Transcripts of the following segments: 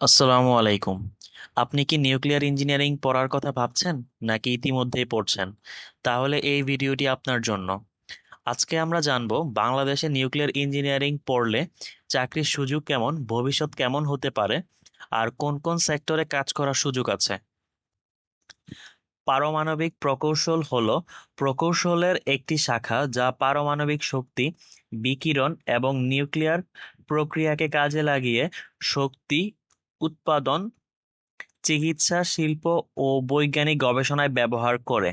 আসসালামু আলাইকুম। আপনি কি নিউক্লিয়ার ইঞ্জিনিয়ারিং পড়ার কথা ভাবছেন, নাকি ইতিমধ্যেই পড়ছেন? তাহলে এই ভিডিওটি আপনার জন্য। আজকে আমরা জানব, বাংলাদেশে নিউক্লিয়ার ইঞ্জিনিয়ারিং পড়লে চাকরির সুযোগ কেমন, ভবিষ্যৎ কেমন হতে পারে, আর কোন কোন সেক্টরে কাজ করার সুযোগ আছে? পারমাণবিক প্রকৌশল হল প্রকৌশলের একটি শাখা যা পারমাণবিক শক্তি, বিকিরণ এবং নিউক্লিয়ার প্রক্রিয়াকে কাজে লাগিয়ে শক্তি উৎপাদন, চিকিৎসা, শিল্প ও বৈজ্ঞানিক গবেষণায় ব্যবহার করে।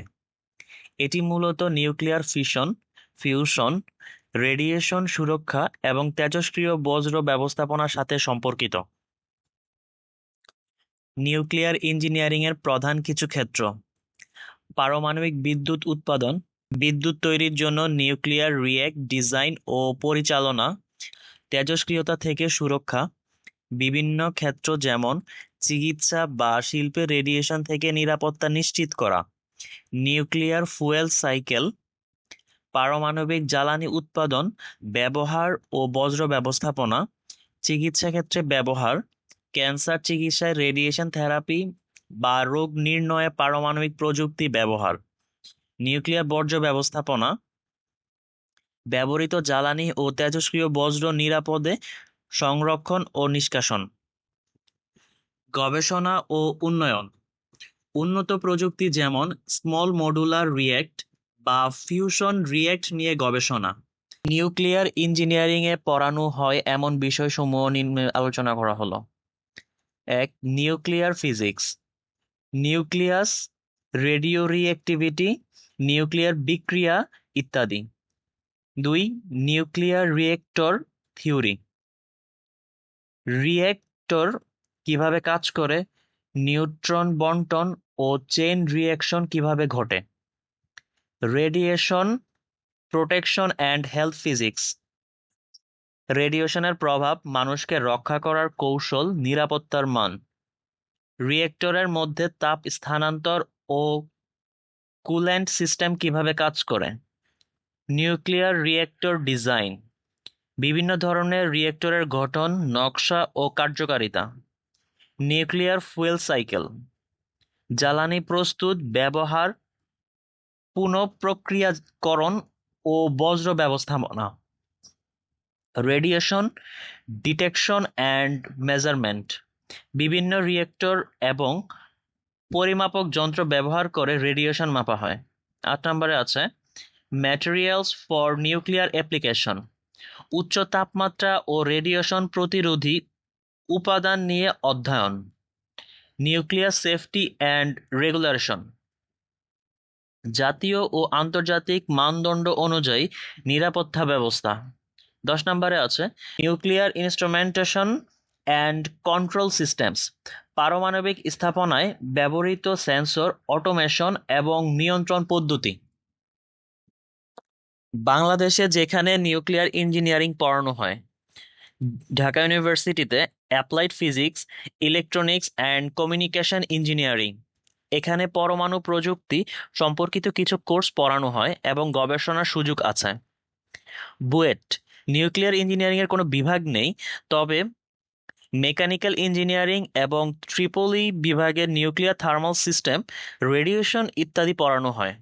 এটি মূলত নিউক্লিয়ার ফিশন, ফিউশন, রেডিয়েশন সুরক্ষা এবং তেজস্ক্রিয় বজ্র ব্যবস্থাপনার সাথে সম্পর্কিত। নিউক্লিয়ার ইঞ্জিনিয়ারিং এর প্রধান কিছু ক্ষেত্র। পারমাণবিক বিদ্যুৎ উৎপাদন, বিদ্যুৎ তৈরির জন্য নিউক্লিয়ার রিয়েক্ট ডিজাইন ও পরিচালনা তেজস্ক্রিয়তা থেকে সুরক্ষা বিভিন্ন ক্ষেত্র যেমন চিকিৎসা বা শিল্পে রেডিয়েশন থেকে নিরাপত্তা নিশ্চিত করা নিউক্লিয়ার ফুয়েল সাইকেল পারমাণবিক জ্বালানি উৎপাদন, ব্যবহার ও বজ্র ব্যবস্থাপনা, চিকিৎসা ক্ষেত্রে ব্যবহার, ক্যান্সার চিকিৎসায় রেডিয়েশন থেরাপি বা রোগ নির্ণয়ে পারমাণবিক প্রযুক্তি ব্যবহার নিউক্লিয়ার বর্জ্য ব্যবস্থাপনা, ব্যবহৃত জ্বালানি ও তেজস্ক্রিয় বজ্র নিরাপদে সংরক্ষণ ও নিষ্কাশন। গবেষণা ও উন্নয়ন। উন্নত প্রযুক্তি যেমন স্মল মডুলার রিয়েক্ট বা ফিউশন রিয়েক্ট নিয়ে গবেষণা। নিউক্লিয়ার ইঞ্জিনিয়ারিং এ পড়ানো হয় এমন বিষয়সমূহ নিম্নে আলোচনা করা হলো। এক nuclear physics nucleus radioactivity nuclear বিক্রিয়া ইত্যাদি। দুই নিউক্লিয়ার রিয়েক্টর থিওরি রিয়েক্টর কীভাবে কাজ করে, নিউট্রন বন্টন ও চেইন রিঅ্যাকশন কীভাবে ঘটে, radiation, protection and health physics. রেডিয়েশনের প্রভাব মানুষকে রক্ষা করার কৌশল নিরাপত্তার মান। রিয়েক্টরের মধ্যে তাপ স্থানান্তর ও কুল্যান্ট সিস্টেম কীভাবে কাজ করে, নিউক্লিয়ার রিয়েক্টর ডিজাইন। বিভিন্ন ধরনের রিয়েক্টরের গঠন, নকশা ও কার্যকারিতা। নিউক্লিয়ার ফুয়েল সাইকেল জ্বালানি প্রস্তুত, ব্যবহার, পুনঃপ্রক্রিয়াকরণ ও বজ্র ব্যবস্থাপনা। রেডিয়েশন ডিটেকশন অ্যান্ড মেজারমেন্ট বিভিন্ন রিয়েক্টর এবং পরিমাপক যন্ত্র ব্যবহার করে রেডিয়েশন মাপা হয়। আট নম্বরে আছে ম্যাটেরিয়ালস ফর নিউক্লিয়ার অ্যাপ্লিকেশন উচ্চ তাপমাত্রা ও রেডিয়েশন প্রতিরোধী উপাদান নিয়ে অধ্যয়ন। নিউক্লিয়ার সেফটি অ্যান্ড রেগুলেশন জাতীয় ও আন্তর্জাতিক মানদণ্ড অনুযায়ী নিরাপত্তা ব্যবস্থা। দশ নম্বরে আছে, nuclear instrumentation and control systems. পারমাণবিক স্থাপনায় ব্যবহৃত সেন্সর, অটোমেশন এবং নিয়ন্ত্রণ পদ্ধতি। বাংলাদেশে যেখানে নিউক্লিয়ার ইঞ্জিনিয়ারিং পড়ানো হয়, ঢাকা ইউনিভার্সিটিতে applied physics, electronics and communication engineering. এখানে পরমাণু প্রযুক্তি সম্পর্কিত কিছু কোর্স পড়ানো হয় এবং গবেষণার সুযোগ আছে। বুয়েট, নিউক্লিয়ার ইঞ্জিনিয়ারিংয়ের কোনো বিভাগ নেই, তবে মেকানিক্যাল ইঞ্জিনিয়ারিং এবং ট্রিপলি বিভাগের নিউক্লিয়ার থার্মাল সিস্টেম, রেডিয়েশন ইত্যাদি পড়ানো হয়।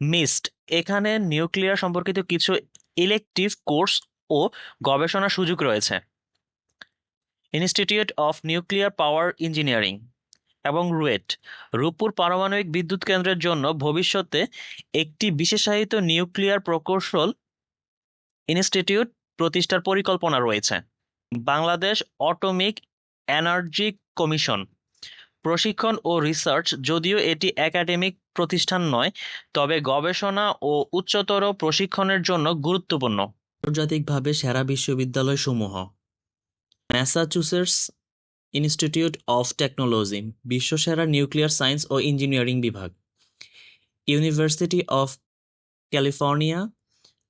মিস্ট এখানে নিউক্লিয়ার সম্পর্কিত কিছু ইলেকটিভ কোর্স ও গবেষণার সুযোগ রয়েছে। Institute of nuclear power engineering এবং রুয়েট, রূপপুর পারমাণবিক বিদ্যুৎ কেন্দ্রের জন্য ভবিষ্যতে একটি বিশেষায়িত নিউক্লিয়ার প্রকৌশল ইনস্টিটিউট প্রতিষ্ঠার পরিকল্পনা রয়েছে। বাংলাদেশ অটোমিক এনার্জি কমিশন প্রশিক্ষণ ও রিসার্চ যদিও এটি একাডেমিক প্রতিষ্ঠান নয়, তবে গবেষণা ও উচ্চতর প্রশিক্ষণের জন্য গুরুত্বপূর্ণ। আন্তর্জাতিকভাবে সেরা বিশ্ববিদ্যালয় সমূহ ম্যাসাচুসেটস ইনস্টিটিউট অফ টেকনোলজি বিশ্বসেরা নিউক্লিয়ার সায়েন্স ও ইঞ্জিনিয়ারিং বিভাগ। University of California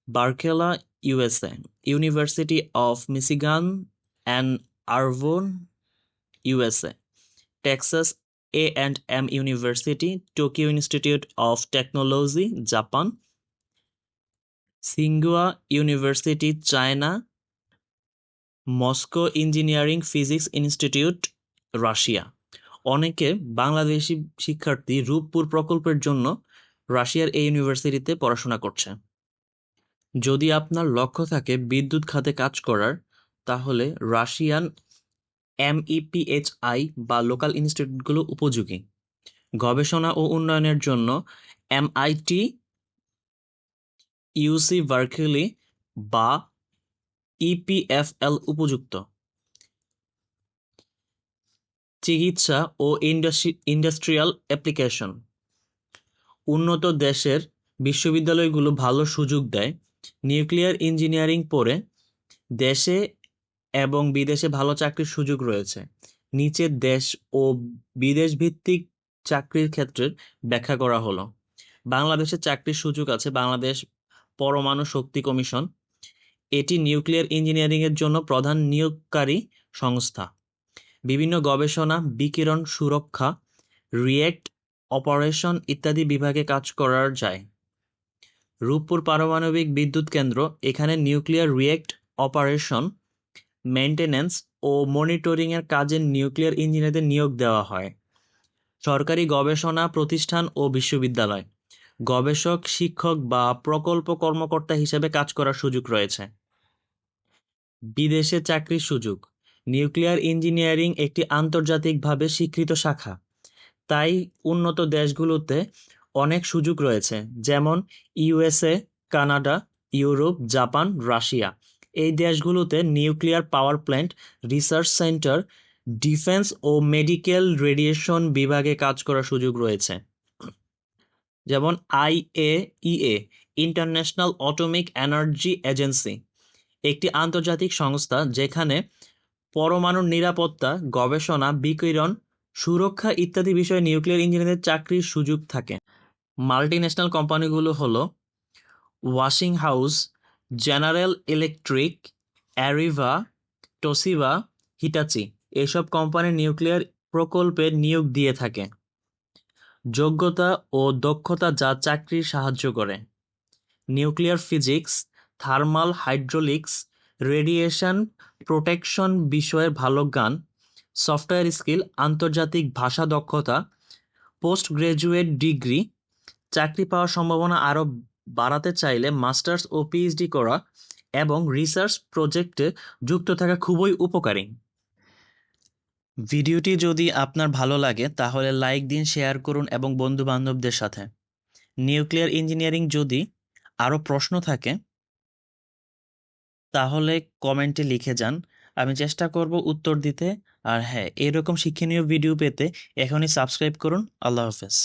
Berkeley USA university of Michigan and Irvine USA Texas A and M university Tokyo institute of technology Japan সিঙ্গুয়া university China Moscow engineering physics institute Russia অনেকে বাংলাদেশি শিক্ষার্থী রূপপুর প্রকল্পের জন্য রাশিয়ার এই ইউনিভার্সিটিতে পড়াশোনা করছে। যদি আপনার লক্ষ্য থাকে বিদ্যুৎ খাতে কাজ করার, তাহলে রাশিয়ান এমইপিএইচআই বা লোকাল ইনস্টিটিউটগুলো উপযোগী। গবেষণা ও উন্নয়নের জন্য এমআইটি ইউসি ভার্কিলি বা ইপিএফএল উপযুক্ত। চিকিৎসা ও ইন্ডাস্ট্রি, ইন্ডাস্ট্রিয়াল অ্যাপ্লিকেশন। উন্নত দেশের বিশ্ববিদ্যালয়গুলো ভালো সুযোগ দেয়। নিউক্লিয়ার ইঞ্জিনিয়ারিং পড়ে। দেশে এবং বিদেশে ভালো চাকরির সুযোগ রয়েছে। নিচে দেশ ও বিদেশ ভিত্তিক চাকরির ক্ষেত্রে ব্যাখ্যা করা হলো। বাংলাদেশে চাকরির সুযোগ আছে বাংলাদেশ পরমাণু শক্তি কমিশন। এটি নিউক্লিয়ার ইঞ্জিনিয়ারিং এর জন্য প্রধান নিয়োগকারী সংস্থা। বিভিন্ন গবেষণা, বিকিরণ, সুরক্ষা, রিয়েক্ট অপারেশন ইত্যাদি বিভাগে কাজ করার যায়। রূপপুর পারমাণবিক বিদ্যুৎ কেন্দ্র, এখানে নিউক্লিয়ার রিয়েক্ট অপারেশন মেইনটেনেন্স ও মনিটরিং এর কাজে নিউক্লিয়ার ইঞ্জিনিয়ারদের নিয়োগ দেওয়া হয়। সরকারি গবেষণা প্রতিষ্ঠান ও বিশ্ববিদ্যালয়। গবেষক, শিক্ষক বা প্রকল্প কর্মকর্তা হিসেবে কাজ করার সুযোগ রয়েছে। বিদেশে চাকরির সুযোগ। নিউক্লিয়ার ইঞ্জিনিয়ারিং একটি আন্তর্জাতিকভাবে স্বীকৃত শাখা। তাই উন্নত দেশগুলোতে অনেক সুযোগ রয়েছে, যেমন USA, Canada, Europe, Japan, Russia. এই দেশগুলোতে nuclear power plant, research centre, defence ও মেডিকেল রেডিয়েশন বিভাগে কাজ করার সুযোগ রয়েছে। যেমন IAEA international atomic energy agency, একটি আন্তর্জাতিক সংস্থা যেখানে পরমাণুর নিরাপত্তা, গবেষণা, বিকিরণ, সুরক্ষা ইত্যাদি বিষয়ে নিউক্লিয়ার ইঞ্জিনিয়ারের চাকরির সুযোগ থাকে। মাল্টিন্যাশনাল কোম্পানিগুলো হলো Westinghouse General Electric, Areva Toshiba Hitachi এসব কোম্পানি নিউক্লিয়ার প্রকল্পে নিয়োগ দিয়ে থাকে। যোগ্যতা ও দক্ষতা যা চাকরির সাহায্য করে। Nuclear physics, thermal hydraulics, radiation protection বিষয়ে ভালো জ্ঞান, সফটওয়্যার স্কিল, আন্তর্জাতিক ভাষা দক্ষতা, পোস্ট গ্রাজুয়েট ডিগ্রি, চাকরি পাওয়ার সম্ভাবনা আরও বাড়াতে চাইলে মাস্টার্স ও পিএইচডি করা এবং রিসার্চ প্রজেক্টে যুক্ত থাকা খুবই উপকারী। ভিডিওটি যদি আপনার ভালো লাগে, তাহলে লাইক দিন, শেয়ার করুন এবং বন্ধু বান্ধবদের সাথে। নিউক্লিয়ার ইঞ্জিনিয়ারিং যদি আরও প্রশ্ন থাকে, তাহলে কমেন্টে লিখে যান। আমি চেষ্টা করব উত্তর দিতে। আর হ্যাঁ এরকম শিক্ষণীয় ভিডিও পেতে এখনই সাবস্ক্রাইব করুন। আল্লাহ হাফেজ।